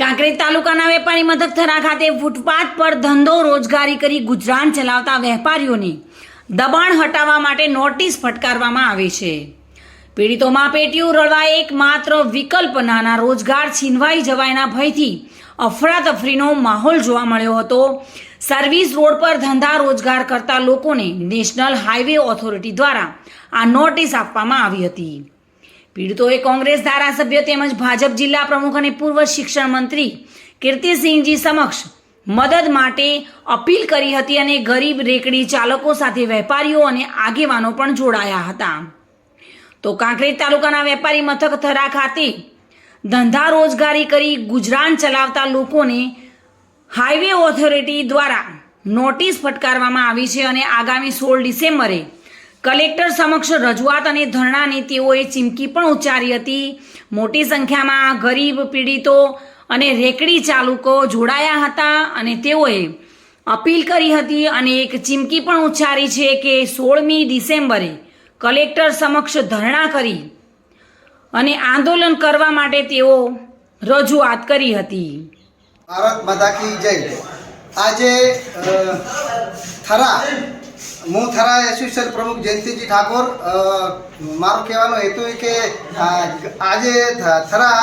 કાંકરેજ તાલુકાના વેપારી મથક થરા ખાતે ફૂટપાથ પર ધંધો રોજગારી કરી ગુજરાન ચલાવતા વેપારીઓને દબાણ હટાવવા માટે નોટિસ ફટકારવામાં આવી છે. પીડિતોમાં પેટીયું રળવા એક માત્ર વિકલ્પ નાના રોજગાર છીનવાઈ જવાયના ભયથી અફરાતફરીનો માહોલ જોવા મળ્યો હતો. સર્વિસ રોડ પર ધંધા રોજગાર કરતા લોકોને નેશનલ હાઈવે ઓથોરિટી દ્વારા આ નોટિસ આપવામાં આવી હતી. પીડિતોએ કોંગ્રેસ ધારાસભ્ય તેમજ ભાજપ જિલ્લા પ્રમુખ અને પૂર્વ શિક્ષણ મંત્રી કીર્તિસિંહજી સમક્ષ મદદ માટે અપીલ કરી હતી અને ગરીબ રેકડી ચાલકો સાથે વેપારીઓ અને આગેવાનો પણ જોડાયા હતા. તો કાંકરેજ તાલુકાના વેપારી મથક થરા ખાતે ધંધા રોજગારી કરી ગુજરાન ચલાવતા લોકોને હાઈવે ઓથોરિટી દ્વારા નોટિસ ફટકારવામાં આવી છે અને આગામી સોળ ડિસેમ્બરે કલેક્ટર સમક્ષ રજૂઆત અને ધરણાની તેઓએ ચીમકી પણ ઉચ્ચારી હતી. મોટી સંખ્યામાં ગરીબ પીડિતો અને રેકડી ચાલુકો જોડાયા હતા અને તેઓએ અપીલ કરી હતી અને એક ચીમકી પણ ઉચ્ચારી છે કે સોળમી ડિસેમ્બરે કલેક્ટર સમક્ષ ધરણા કરી અને આંદોલન કરવા માટે તેઓ રજૂઆત કરી હતી. ભારત માતા કી જય. આજે થરા હું થરા એસોસિએશન પ્રમુખ જયંતિજી ઠાકોર મારો કહેવાનો હેતુ એ કે આજે થરા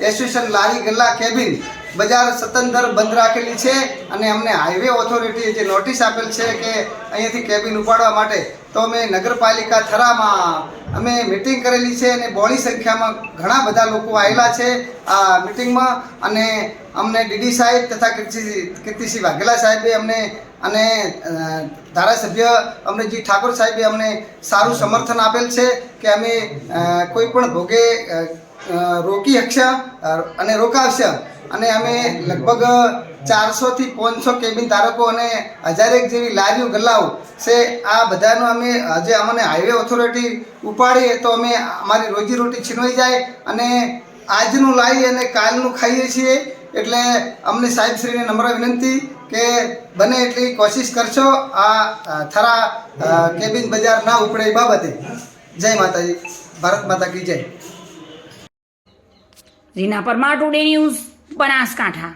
એસોસિએશન લારી ગલ્લા કેબિન બજાર સતંદર બંધ રાખેલી છે અને અમને હાઈવે ઓથોરિટીએ જે નોટિસ આપેલ છે કે અહીંયાથી કેબિન ઉપાડવા માટે, તો અમે નગરપાલિકા થરામાં, અમે મિટિંગ કરેલી છે અને બહોળી સંખ્યામાં ઘણા બધા લોકો આવેલા છે આ મિટિંગમાં અને અમને ડીડી સાહેબ તથા કીર્તિસિંહ કીર્તિસિંહ વાઘેલા સાહેબે અમને અને ધારાસભ્ય અમરેજી ઠાકોર સાહેબે અમને સારું સમર્થન આપેલ છે કે અમે કોઈ પણ ભોગે રોકી શકશે અને રોકાવશે. અને અમે લગભગ ચારસોથી પાંચસો કેબિન ધારકો અને હજારેક જેવી લારીઓ ગલ્લાઓ છે, આ બધાનો અમે આજે અમને હાઈવે ઓથોરિટી ઉપાડીએ તો અમે અમારી રોજીરોટી છીનવાઈ જાય અને આજનું લાવી અને કાલનું ખાઈએ છીએ. એટલે અમને સાહેબશ્રીને નમ્ર વિનંતી કે બને એટલી કોશિશ કરશો આ થરા કેબિન બજાર ના ઉપડે એ બાબતે. જય માતાજી. ભારત માતા કી જય. Reena Parmar today news Banaskantha.